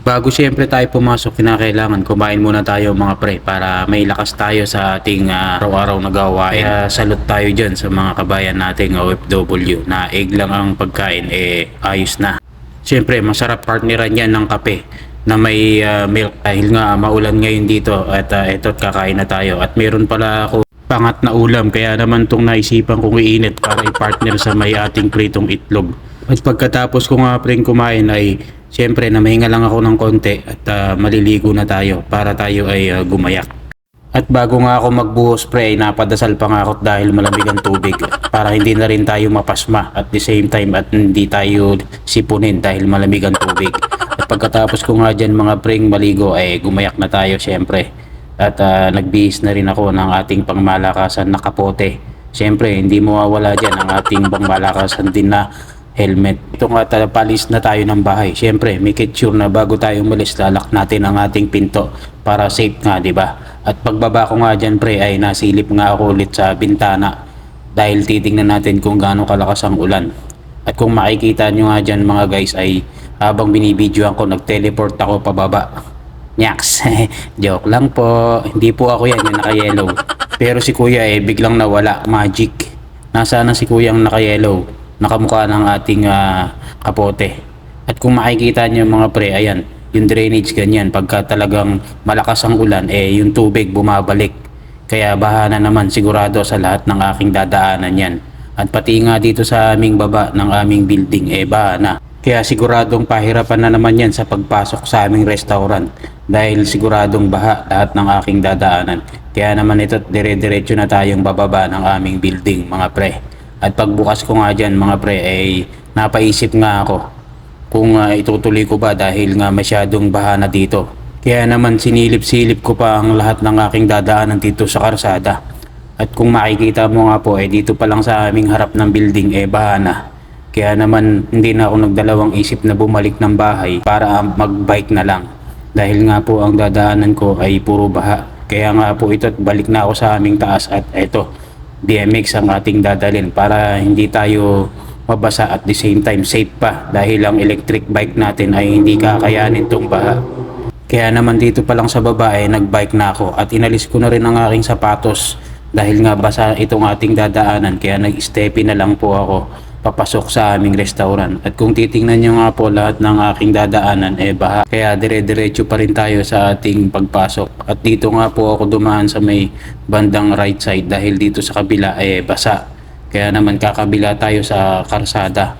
Bago siyempre tayo pumasok, kinakailangan kumain muna tayo mga pre para may lakas tayo sa ating ah, araw-araw na gawain. Kaya salute tayo dyan sa mga kabayan nating OFW na egg lang ang pagkain, eh ayos na. Siyempre, masarap partneran yan ng kape na may ah, milk dahil nga maulan ngayon dito at uh, eto't kakain na tayo. At meron pala ako pangat na ulam kaya naman tong naisipan kong iinit para i-partner sa may ating pritong itlog. At pagkatapos ko nga preng kumain ay siyempre na mahinga lang ako ng konti at ah, maliligo na tayo para tayo ay ah, gumayak. At bago nga ako magbuhos pre, napadasal pa nga ako dahil malamig ang tubig para hindi na rin tayo mapasma at the same time at hindi tayo sipunin dahil malamig ang tubig. At pagkatapos ko nga dyan mga preng maligo ay gumayak na tayo syempre. At ah, nagbihis na rin ako ng ating pangmalakasan na kapote. Syempre, hindi mawawala dyan ang ating pangmalakasan din na helmet. Ito nga tala, na tayo ng bahay. Siyempre, make it sure na bago tayo umalis, lalak natin ang ating pinto para safe nga, di ba? At pagbaba ko nga dyan, pre, ay nasilip nga ako ulit sa bintana dahil titingnan natin kung gaano kalakas ang ulan. At kung makikita nyo nga dyan mga guys ay habang binibidyoan ko, nag-teleport ako pababa. Nyaks. Joke lang po. Hindi po ako yan, yung naka-yellow. Pero si kuya eh, biglang nawala. Magic. Nasaan na si kuya ang naka-yellow? Nakamukha ng ating ah, kapote. At kung makikita niyo mga pre, ayan, yung drainage ganyan. Pagka talagang malakas ang ulan, eh yung tubig bumabalik. Kaya baha na naman sigurado sa lahat ng aking dadaanan yan. At pati nga dito sa aming baba ng aming building, eh baha. Kaya siguradong pahirapan na naman yan sa pagpasok sa aming restaurant dahil siguradong baha lahat ng aking dadaanan. Kaya naman ito dire-diretso na tayong bababa ng aming building mga pre. At pagbukas ko nga dyan mga pre ay napaisip nga ako kung ah, itutuloy ko ba dahil nga masyadong baha na dito. Kaya naman sinilip-silip ko pa ang lahat ng aking dadaanan dito sa karsada. At kung makikita mo nga po eh dito pa lang sa aming harap ng building eh baha na. Kaya naman hindi na ako nagdalawang isip na bumalik ng bahay para magbike na lang. Dahil nga po ang dadaanan ko ay puro baha. Kaya nga po ito balik na ako sa aming taas at eto DMX ang ating dadalhin para hindi tayo mabasa at the same time safe pa dahil ang electric bike natin ay hindi kakayanin tong baha. Kaya naman dito pa lang sa baba ay nagbike na ako at inalis ko na rin ang aking sapatos dahil nga basa itong ating dadaanan kaya nag-steppy na lang po ako papasok sa aming restaurant. At kung titingnan nyo nga po lahat ng aking dadaanan eh baha. Kaya dire-diretso pa rin tayo sa ating pagpasok. At dito nga po ako dumaan sa may bandang right side dahil dito sa kabila eh basa. Kaya naman kakabila tayo sa karsada.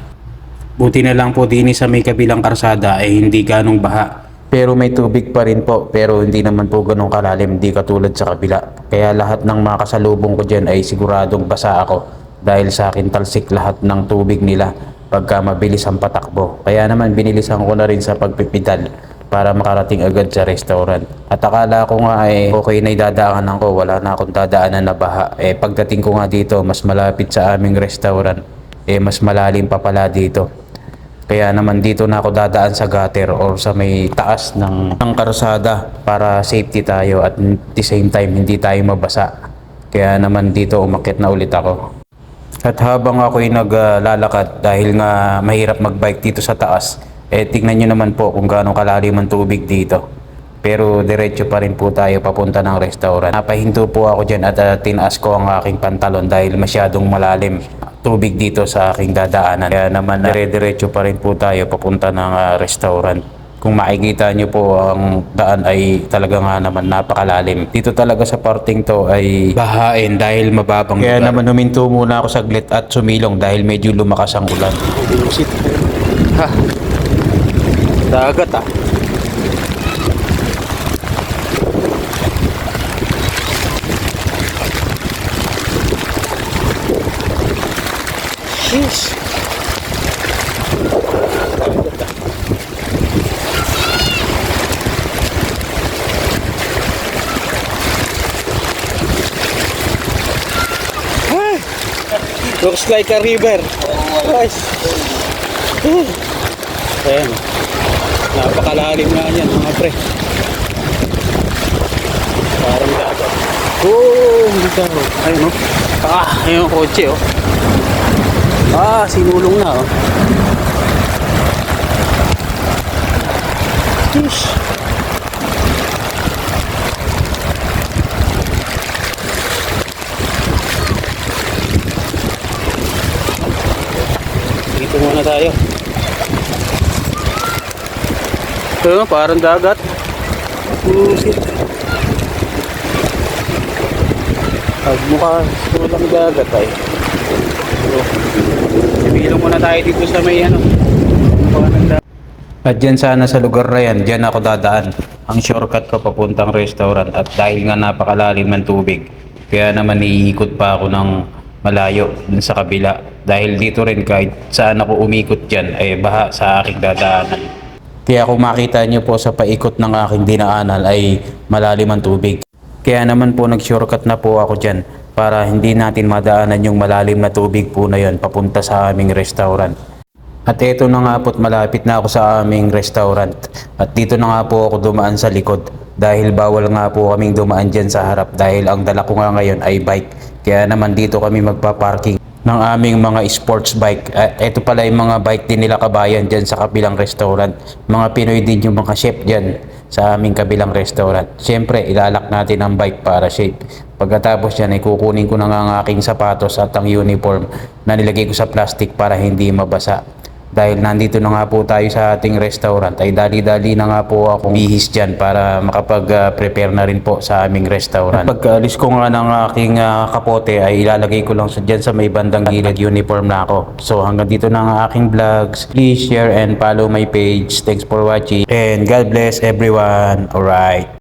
Buti na lang po din sa may kabilang karsada ay hindi ganong baha. Pero may tubig pa rin po, pero hindi naman po ganong kalalim, hindi katulad sa kabila. Kaya lahat ng mga kasalubong ko dyan ay siguradong basa ako dahil sa akin talsik lahat ng tubig nila pagka mabilis ang patakbo. Kaya naman binilisan ko na rin sa pagpipidal para makarating agad sa restaurant. At akala ko nga ay okay na idadaanan ko, wala na akong dadaanan na baha. Eh pagdating ko nga dito, mas malapit sa aming restaurant, eh mas malalim pa pala dito. Kaya naman dito na ako dadaan sa gutter or sa may taas ng, ng karsada para safety tayo at the same time hindi tayo mabasa. Kaya naman dito umakit na ulit ako. At habang ako'y naglalakad dahil nga mahirap magbike dito sa taas, eh tignan nyo naman po kung gaano kalalim ang tubig dito. Pero diretso pa rin po tayo papunta ng restaurant. Napahinto po ako dyan at uh, tinaas ko ang aking pantalon dahil masyadong malalim tubig dito sa aking dadaanan. Kaya naman dire-diretso pa rin po tayo papunta ng ah, restaurant. Kung makikita nyo po ang daan ay talaga nga naman napakalalim. Dito talaga sa parting to ay bahain dahil mababang Kaya naman huminto muna ako saglit at sumilong dahil medyo lumakas ang ulan. Ha. Dagat ah. Sheesh. Looks like a river. Guys. Ayan. Napakalalim nga yan mga pre. Parang dagat. Oh, dito. Ayun oh. Ah, ayun yung kotse oh. Ah, sinulong na oh. Jeez. Dito muna tayo. Ito, parang dagat. Pusit. Pagmukha, walang dagat ay. So, Sibilong muna tayo dito sa may ano. At dyan sana sa lugar na yan, dyan ako dadaan. Ang shortcut ko papuntang restaurant at dahil nga napakalalim ng tubig, kaya naman iikot pa ako ng malayo dun sa kabila. Dahil dito rin kahit saan ako umikot dyan ay baha sa aking dadaanan. Kaya kung makita nyo po sa paikot ng aking dinaanan ay malalim ang tubig. Kaya naman po nag-shortcut na po ako dyan para hindi natin madaanan yung malalim na tubig po na yun papunta sa aming restaurant. At eto na nga po't malapit na ako sa aming restaurant. At dito na nga po ako dumaan sa likod dahil bawal nga po kaming dumaan dyan sa harap dahil ang dala ko nga ngayon ay bike. Kaya naman dito kami magpa-parking ng aming mga sports bike. At eto pala yung mga bike din nila kabayan dyan sa kabilang restaurant. Mga Pinoy din yung mga chef dyan sa aming kabilang restaurant. Siyempre, ilalak natin ang bike para safe. Pagkatapos yan, ay kukunin ko na nga ang aking sapatos at ang uniform na nilagay ko sa plastic para hindi mabasa. Dahil nandito na nga po tayo sa ating restaurant, ay dali-dali na nga po ako bihis dyan para makapag-prepare na rin po sa aming restaurant. At pagkaalis ko nga ng aking ah, kapote ay ilalagay ko lang sa dyan sa may bandang gilid uniform na ako. So hanggang dito na ang aking vlogs. Please share and follow my page. Thanks for watching and God bless everyone. Alright.